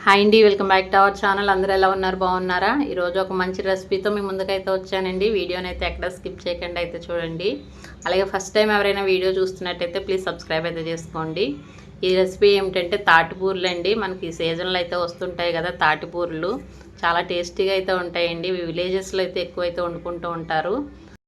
Hi అండి welcome back to our channel అందరూ ఎలా ఉన్నారు? బాగున్నారా? ఈరోజు ఒక మంచి రెసిపీతో మీ ముందుకైతే వచ్చానండి. వీడియోని అయితే ఎక్కడ స్కిప్ చేయకుండా అయితే చూడండి. అలాగే ఫస్ట్ టైం ఎవరైనా వీడియో చూస్తున్నట్టయితే ప్లీజ్ సబ్స్క్రైబ్ అయితే చేసుకోండి. ఈ రెసిపీ ఏమిటంటే తాటిపూర్లు అండి. మనకి ఈ సీజన్లో అయితే వస్తుంటాయి కదా తాటిపూర్లు. చాలా టేస్టీగా అయితే ఉంటాయండి. విలేజెస్లో అయితే ఎక్కువ అయితే వండుకుంటూ ఉంటారు.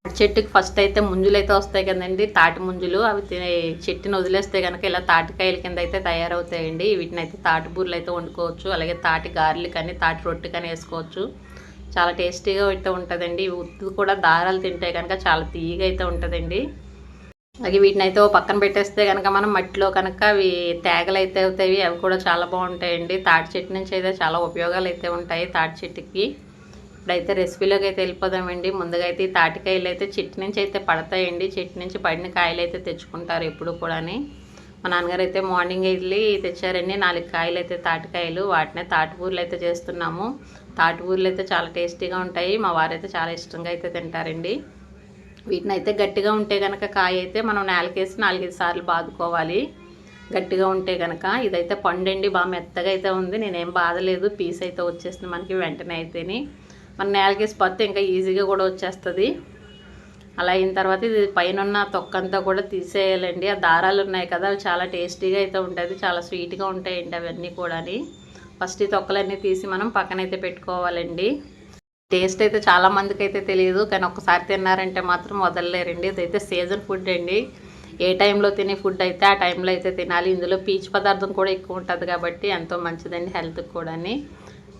చెట్టుకి ఫస్ట్ అయితే ముంజులు అయితే వస్తాయి కదండి. తాటి ముంజులు అవి తినే చెట్టుని వదిలేస్తే కనుక ఇలా తాటికాయల కింద అయితే తయారవుతాయండి. వీటిని అయితే తాటి బూరలు అయితే వండుకోవచ్చు. అలాగే తాటి గారెలు కానీ తాటి రొట్టె కానీ వేసుకోవచ్చు. చాలా టేస్టీగా అయితే ఉంటుందండి. ఉత్తు కూడా దారాలు తింటే కనుక చాలా తీయగా అయితే ఉంటుందండి. అలాగే వీటిని అయితే పక్కన పెట్టేస్తే కనుక మనం మట్టిలో కనుక అవి తేగలు అయితే అవుతాయి. అవి కూడా చాలా బాగుంటాయండి. తాటి చెట్టు నుంచి అయితే చాలా ఉపయోగాలు అయితే ఉంటాయి తాటి చెట్టుకి. ఇప్పుడైతే రెసిపీలోకి అయితే వెళ్ళిపోదామండి. ముందుగా అయితే తాటికాయలు అయితే చెట్టు నుంచి అయితే పడతాయండి. చెట్టు నుంచి పడిన కాయలు అయితే తెచ్చుకుంటారు ఎప్పుడు కూడాని. మా నాన్నగారు అయితే మార్నింగ్ వెళ్ళి తెచ్చారండి. నాలుగు కాయలు అయితే తాటికాయలు వాటినే తాటిపూర్లు అయితే చేస్తున్నాము. తాటిపూర్లు అయితే చాలా టేస్టీగా ఉంటాయి. మా వారైతే చాలా ఇష్టంగా అయితే తింటారండి. వీటిని అయితే గట్టిగా ఉంటే కనుక కాయ అయితే మనం నేలకేసి నాలుగైదు సార్లు బాదుకోవాలి. గట్టిగా ఉంటే కనుక ఇదైతే పండండి. బాగా మెత్తగా అయితే ఉంది. నేనేం బాధలేదు పీస్ అయితే వచ్చేసింది మనకి వెంటనే అయితేని. మన నేలకేసి పత్తి ఇంకా ఈజీగా కూడా వచ్చేస్తుంది. అలా అయిన తర్వాత ఇది పైన ఉన్న తొక్కంతా కూడా తీసేయాలండి. ఆ దారాలు ఉన్నాయి కదా అవి చాలా టేస్టీగా అయితే ఉంటుంది చాలా స్వీట్గా ఉంటాయండి అవన్నీ కూడాని. ఫస్ట్ ఈ తొక్కలన్నీ తీసి మనం పక్కనైతే పెట్టుకోవాలండి. టేస్ట్ అయితే చాలా మందికి అయితే తెలియదు కానీ ఒకసారి తిన్నారంటే మాత్రం వదలలేరండి. ఇదైతే సీజన్ ఫుడ్ అండి. ఏ టైంలో తినే ఫుడ్ అయితే ఆ టైంలో అయితే తినాలి. ఇందులో పీచు పదార్థం కూడా ఎక్కువ ఉంటుంది కాబట్టి ఎంతో మంచిదండి హెల్త్కి కూడాని.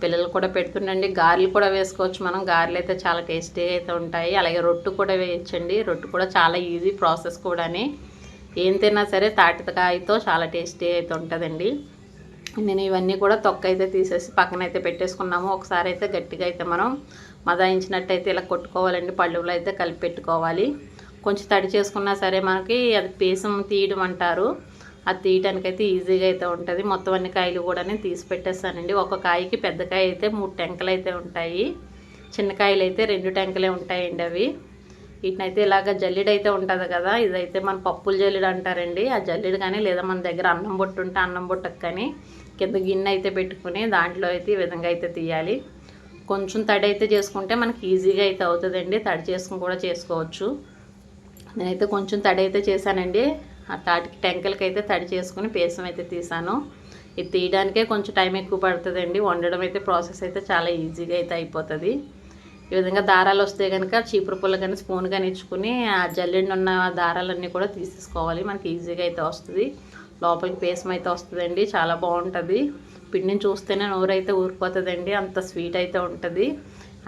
పిల్లలు కూడా పెడుతుండండి. గారెలు కూడా వేసుకోవచ్చు మనం. గారెలు అయితే చాలా టేస్టీ అయితే ఉంటాయి. అలాగే రొట్టు కూడా వేయచ్చండి. రొట్టు కూడా చాలా ఈజీ ప్రాసెస్ కూడాని. ఏం తిన్నా సరే తాటికాయతో చాలా టేస్టీ అయితే ఉంటుందండి. నేను ఇవన్నీ కూడా తొక్క అయితే తీసేసి పక్కన అయితే పెట్టేసుకున్నాము. ఒకసారి అయితే గట్టిగా అయితే మనం మదాయించినట్టయితే ఇలా కొట్టుకోవాలండి. పళ్ళులో అయితే కలిపి పెట్టుకోవాలి. కొంచెం తడి చేసుకున్నా సరే మనకి అది పీసం తీయడం అంటారు. అది తీయడానికి అయితే ఈజీగా అయితే ఉంటుంది. మొత్తం అన్ని కాయలు కూడా నేను తీసి పెట్టేస్తానండి. ఒక కాయకి పెద్ద కాయ అయితే మూడు టెంకలు అయితే ఉంటాయి. చిన్న కాయలు అయితే రెండు టెంకలే ఉంటాయండి అవి. వీటినైతే ఇలాగ జల్లెడ అయితే ఉంటుంది కదా ఇదైతే మన పప్పుల జల్లెడ అంటారండి. ఆ జల్లెడ కానీ లేదా మన దగ్గర అన్నం బొట్టు ఉంటే అన్నం బొట్టకు కానీ కింద గిన్నె అయితే పెట్టుకుని దాంట్లో అయితే ఈ విధంగా అయితే తీయాలి. కొంచెం తడి అయితే చేసుకుంటే మనకి ఈజీగా అయితే అవుతుందండి. తడి చేసుకుని కూడా చేసుకోవచ్చు. నేనైతే కొంచెం తడి అయితే చేశానండి. ఆ తాటికి టెంకలకి అయితే తడి చేసుకుని పేసం అయితే తీసాను. ఇది తీయడానికే కొంచెం టైం ఎక్కువ పడుతుందండి. వండడం అయితే ప్రాసెస్ అయితే చాలా ఈజీగా అయితే అయిపోతుంది. ఈ విధంగా దారాలు వస్తే కనుక చీపురు పుల్ల కానీ స్పూన్ కానీ ఇచ్చుకుని ఆ జల్లెండి ఉన్న దారాలన్నీ కూడా తీసేసుకోవాలి. మనకి ఈజీగా అయితే వస్తుంది. లోపలికి పేసం అయితే వస్తుందండి. చాలా బాగుంటుంది. పిండిని చూస్తేనే నోరైతే ఊరిపోతుందండి. అంత స్వీట్ అయితే ఉంటుంది.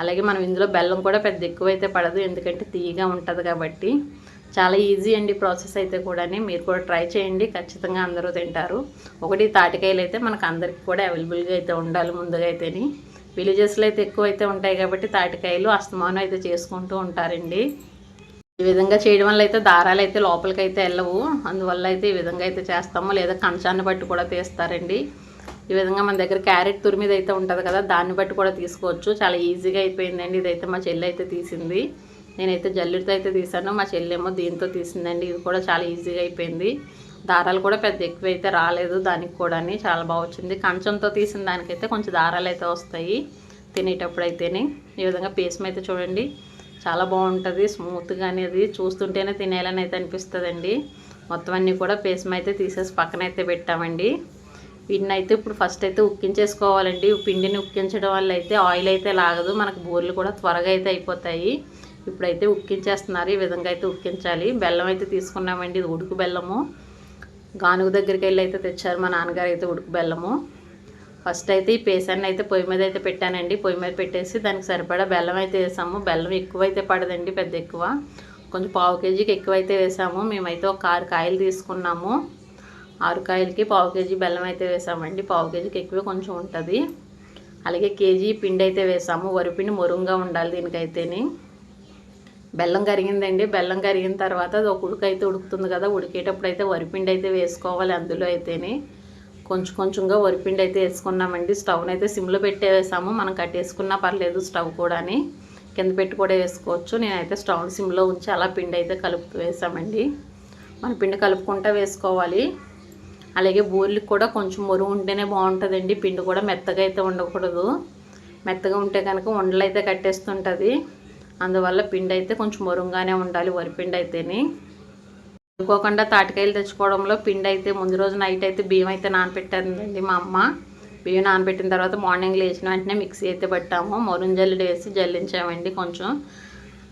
అలాగే మనం ఇందులో బెల్లం కూడా పెద్ద ఎక్కువ అయితే పడదు. ఎందుకంటే తీయగా ఉంటుంది కాబట్టి. చాలా ఈజీ అండి ప్రాసెస్ అయితే కూడా మీరు కూడా ట్రై చేయండి ఖచ్చితంగా అందరూ తింటారు. ఒకటి తాటికాయలు అయితే మనకు అందరికి కూడా అవైలబుల్గా అయితే ఉండాలి ముందుగా అయితేని. విలేజెస్లో అయితే ఎక్కువ అయితే ఉంటాయి కాబట్టి తాటికాయలు అస్తమానం అయితే చేసుకుంటూ ఉంటారండి. ఈ విధంగా చేయడం వల్ల అయితే దారాలు అయితే లోపలికి అయితే వెళ్ళవు. అందువల్ల అయితే ఈ విధంగా అయితే చేస్తాము. లేదా కంచాన్ని బట్టి కూడా తీస్తారండి. ఈ విధంగా మన దగ్గర క్యారెట్ తురిమిది అయితే ఉంటుంది కదా దాన్ని బట్టి కూడా తీసుకోవచ్చు. చాలా ఈజీగా అయిపోయిందండి. ఇదైతే మా చెల్లి అయితే తీసింది. నేనైతే జల్లుడితో అయితే తీసాను. మా చెల్లెమో దీంతో తీసిందండి. ఇది కూడా చాలా ఈజీగా అయిపోయింది. దారాలు కూడా పెద్ద ఎక్కువ అయితే రాలేదు. దానికి కూడా చాలా బాగా వచ్చింది. కంచంతో తీసిన దానికైతే కొంచెం దారాలు అయితే వస్తాయి తినేటప్పుడు అయితేనే. ఈ విధంగా పేసం అయితే చూడండి. చాలా బాగుంటుంది. స్మూత్గా అనేది చూస్తుంటేనే తినేయాలని అయితే అనిపిస్తుందండి. మొత్తం అన్నీ కూడా పేసం అయితే తీసేసి పక్కన అయితే పెట్టామండి. వీటిని అయితే ఇప్పుడు ఫస్ట్ అయితే ఉక్కించేసుకోవాలండి. పిండిని ఉక్కించడం వల్ల అయితే ఆయిల్ అయితే లాగదు. మనకు బూరెలు కూడా త్వరగా అయితే అయిపోతాయి. ఇప్పుడైతే ఉక్కించేస్తున్నారు. ఈ విధంగా అయితే ఉక్కించాలి. బెల్లం అయితే తీసుకున్నామండి. ఇది ఉడుకు బెల్లము. గానుగు దగ్గరికి వెళ్ళి అయితే తెచ్చారు మా నాన్నగారు అయితే ఉడుకు బెల్లము. ఫస్ట్ అయితే ఈ పేసాన్ని అయితే పొయ్యి మీద అయితే పెట్టానండి. పొయ్యి మీద పెట్టేసి దానికి సరిపడా బెల్లం అయితే వేసాము. బెల్లం ఎక్కువ అయితే పడదండి పెద్ద ఎక్కువ. కొంచెం పావు కేజీకి ఎక్కువ అయితే వేసాము. మేమైతే ఒక ఆరు కాయలు తీసుకున్నాము. ఆరు కాయలకి పావు కేజీ బెల్లం అయితే వేసామండి. పావు కేజీకి ఎక్కువ కొంచెం ఉంటుంది. అలాగే కేజీ పిండి అయితే వేసాము. వరిపిండి మొరుంగా ఉండాలి దీనికైతేనే. బెల్లం కరిగిందండి. బెల్లం కరిగిన తర్వాత అది ఒక ఉడుకు అయితే ఉడుకుతుంది కదా ఉడికేటప్పుడు అయితే వరిపిండి అయితే వేసుకోవాలి అందులో అయితేనే. కొంచెం కొంచెంగా వరిపిండి అయితే వేసుకున్నామండి. స్టవ్ని అయితే సిమ్లో పెట్టే వేసాము మనం కట్టేసుకున్నా పర్లేదు స్టవ్ కూడాని. కింద పెట్టి కూడా వేసుకోవచ్చు. నేనైతే స్టవ్ సిమ్లో ఉంచి అలా పిండి అయితే కలుపు వేసామండి. మన పిండి కలుపుకుంటూ వేసుకోవాలి. అలాగే బూరెలకు కూడా కొంచెం మురుగు ఉంటేనే బాగుంటుందండి. పిండి కూడా మెత్తగా అయితే ఉండకూడదు. మెత్తగా ఉంటే కనుక ఉండలు అయితే కట్టేస్తుంటుంది. అందువల్ల పిండి అయితే కొంచెం మరుగ్గానే ఉండాలి వరిపిండి అయితేనే అనుకోకుండా తాటికాయలు తెచ్చుకోవడంలో పిండి అయితే ముందు రోజు నైట్ అయితే బియ్యం అయితే నానపెట్టిందండి మా అమ్మ. బియ్యం నానబెట్టిన తర్వాత మార్నింగ్ లేచిన వెంటనే మిక్సీ అయితే పెట్టాము. మొరుం జల్లి వేసి జల్లించామండి కొంచెం.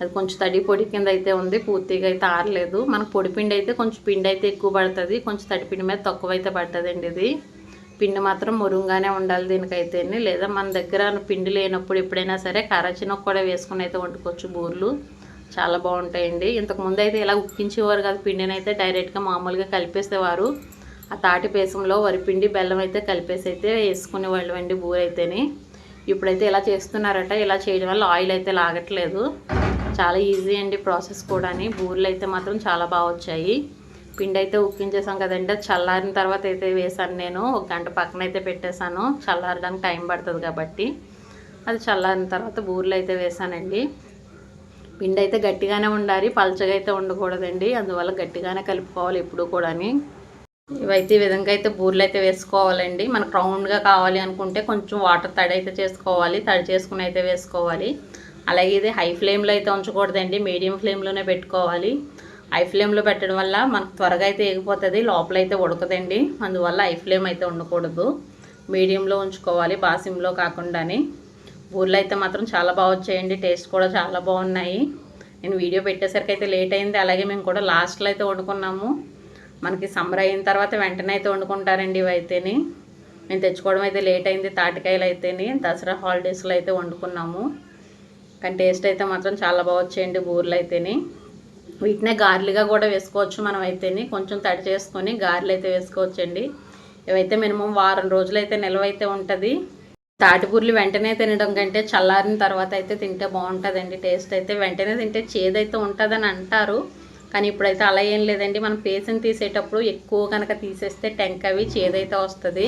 అది కొంచెం తడి పొడి కింద అయితే ఉంది పూర్తిగా అయితే ఆరలేదు. మనకు పొడి పిండి అయితే కొంచెం పిండి అయితే ఎక్కువ పడుతుంది కొంచెం తడి పిండి మీద తక్కువ అయితే పడుతుందండి ఇది. పిండి మాత్రం మురుంగానే ఉండాలి దీనికైతే లేదా మన దగ్గర పిండి లేనప్పుడు ఎప్పుడైనా సరే కరాచినొక్క కూడా వేసుకుని అయితే వండుకోవచ్చు బూర్లు. చాలా బాగుంటాయండి. ఇంతకుముందు అయితే ఇలా ఉక్కించేవారు కాదు పిండిని అయితే డైరెక్ట్గా మామూలుగా కలిపేసేవారు ఆ తాటి పేసంలో వరిపిండి బెల్లం అయితే కలిపేసి అయితే వేసుకునేవాళ్ళు అండి బూరైతేని. ఇప్పుడైతే ఇలా చేస్తున్నారట. ఇలా చేయడం వల్ల ఆయిల్ అయితే లాగట్లేదు. చాలా ఈజీ అండి ప్రాసెస్ కూడా బూరెలు అయితే మాత్రం చాలా బాగా వచ్చాయి. పిండి అయితే ఉక్కించేసాం కదండి. అది చల్లారిన తర్వాత అయితే వేసాను నేను. ఒక గంట పక్కన అయితే పెట్టేశాను. చల్లారడానికి టైం పడుతుంది కాబట్టి. అది చల్లారిన తర్వాత బూరెలు అయితే వేసానండి పిండి అయితే గట్టిగానే ఉండాలి. పలచగా అయితే ఉండకూడదండి. అందువల్ల గట్టిగానే కలుపుకోవాలి ఎప్పుడు కూడాని. ఇవైతే ఈ విధంగా అయితే బూరెలు అయితే వేసుకోవాలండి. మనకు రౌండ్గా కావాలి అనుకుంటే కొంచెం వాటర్ తడి అయితే చేసుకోవాలి. తడి చేసుకుని అయితే వేసుకోవాలి. అలాగే ఇది హై ఫ్లేమ్లో అయితే ఉంచకూడదండి. మీడియం ఫ్లేమ్లోనే పెట్టుకోవాలి. ఐ ఫ్లేమ్లో పెట్టడం వల్ల మనకు త్వరగా అయితే ఎగిపోతుంది లోపల అయితే ఉడకదండి. అందువల్ల ఐ ఫ్లేమ్ అయితే ఉండకూడదు. మీడియంలో ఉంచుకోవాలి బాసిమ్లో కాకుండానే. బూర్లు అయితే మాత్రం చాలా బాగా వచ్చాయండి టేస్ట్ కూడా చాలా బాగున్నాయి. నేను వీడియో పెట్టేసరికి అయితే లేట్ అయింది అలాగే మేము కూడా లాస్ట్లో అయితే వండుకున్నాము. మనకి సమ్మర్ అయిన తర్వాత వెంటనే అయితే వండుకుంటారండి ఇవి అయితేని. మేము తెచ్చుకోవడం అయితే లేట్ అయింది తాటికాయలు అయితేని. దసరా హాలిడేస్లో అయితే వండుకున్నాము. కానీ టేస్ట్ అయితే మాత్రం చాలా బాగా వచ్చాయండి బూర్లు అయితేని వీటినే గారెలుగా కూడా వేసుకోవచ్చు మనం అయితేని. కొంచెం తడి చేసుకొని గారెలు అయితే వేసుకోవచ్చండి. ఇవైతే మినిమం వారం రోజులు అయితే నిల్వ అయితే ఉంటుంది. తాటిపూర్లు వెంటనే తినడం కంటే చల్లారిన తర్వాత అయితే తింటే బాగుంటుందండి. టేస్ట్ అయితే వెంటనే తింటే చేదైతే ఉంటుందని అంటారు. కానీ ఇప్పుడైతే అలా ఏం లేదండి. మనం పేసిన తీసేటప్పుడు ఎక్కువ కనుక తీసేస్తే టెంక్ అవి చేదైతే వస్తుంది.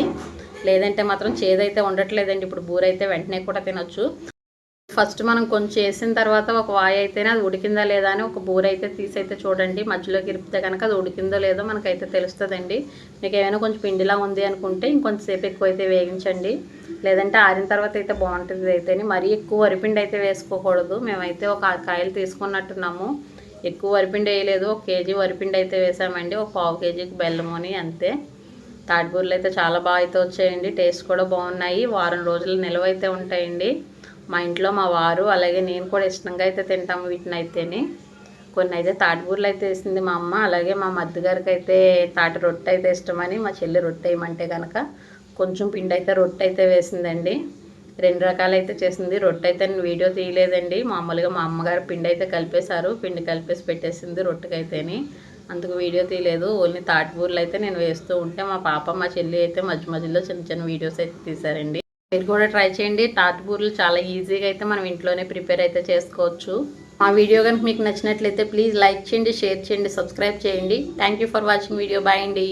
లేదంటే మాత్రం చేదైతే ఉండట్లేదండి. ఇప్పుడు బూరైతే వెంటనే కూడా తినొచ్చు. ఫస్ట్ మనం కొంచెం వేసిన తర్వాత ఒక వాయి అయితేనే అది ఉడికిందా లేదా అని ఒక బూర అయితే తీసైతే చూడండి. మధ్యలోకి ఇరిపితే కనుక అది ఉడికిందో లేదో మనకైతే తెలుస్తుందండి. మీకు ఏమైనా కొంచెం పిండిలా ఉంది అనుకుంటే ఇంకొంచెంసేపు ఎక్కువ అయితే వేగించండి. లేదంటే ఆరిన తర్వాత అయితే బాగుంటుంది అయితే మరీ ఎక్కువ వరిపిండి అయితే వేసుకోకూడదు. మేమైతే ఒక కాయలు తీసుకున్నట్టున్నాము. ఎక్కువ వరిపిండి వేయలేదు. ఒక కేజీ వరిపిండి అయితే వేసామండి. ఒక పావు కేజీకి బెల్లం అని అంతే. తాటిపూరలు అయితే చాలా బాగా అయితే వచ్చాయండి. టేస్ట్ కూడా బాగున్నాయి. వారం రోజులు నిల్వ అయితే ఉంటాయండి. మా ఇంట్లో మా వారు అలాగే నేను కూడా ఇష్టంగా అయితే తింటాము వీటిని అయితేనే కొన్ని అయితే తాటిపూరలు అయితే వేసింది మా అమ్మ అలాగే మా మద్దగారికి అయితే తాటి రొట్టె అయితే ఇష్టమని మా చెల్లి రొట్టె వేయమంటే కనుక కొంచెం పిండి అయితే రొట్టె అయితే వేసిందండి. రెండు రకాలైతే చేసింది. రొట్టె అయితే నేను వీడియో తీయలేదండి. మామూలుగా మా అమ్మగారు పిండి అయితే కలిపేశారు. పిండి కలిపేసి పెట్టేసింది రొట్టెకైతేని. అందుకు వీడియో తీయలేదు. ఓన్లీ తాటిపూర్లు అయితే నేను వేస్తూ ఉంటే మా పాప మా చెల్లి అయితే మధ్య మధ్యలో చిన్న చిన్న వీడియోస్ అయితే తీశారండి. మీరు కూడా ట్రై చేయండి. తాటిపూర్లు చాలా ఈజీగా అయితే మనం ఇంట్లోనే ప్రిపేర్ అయితే చేసుకోవచ్చు. మా వీడియో కనుక మీకు నచ్చినట్లయితే ప్లీజ్ లైక్ చేయండి షేర్ చేయండి సబ్స్క్రైబ్ చేయండి. Thank for watching video bye అండి.